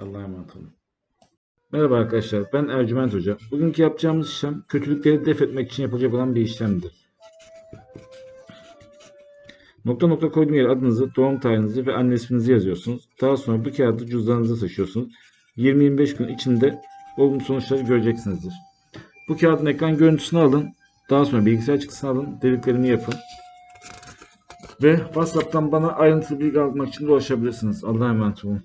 Allah'a emanet olun. Merhaba arkadaşlar, ben Ercüment Hoca. Bugünkü yapacağımız işlem kötülükleri def etmek için yapılacak olan bir işlemdir. Nokta nokta koyduğum yere adınızı, doğum tarihinizi ve anne isminizi yazıyorsunuz. Daha sonra bu kağıdı cüzdanınıza taşıyorsunuz. 20-25 gün içinde olumlu sonuçları göreceksinizdir. Bu kağıdın ekran görüntüsünü alın. Daha sonra bilgisayar çıktısını alın. Dediklerimi yapın. Ve WhatsApp'tan bana ayrıntılı bilgi almak için de ulaşabilirsiniz. Allah'a emanet olun.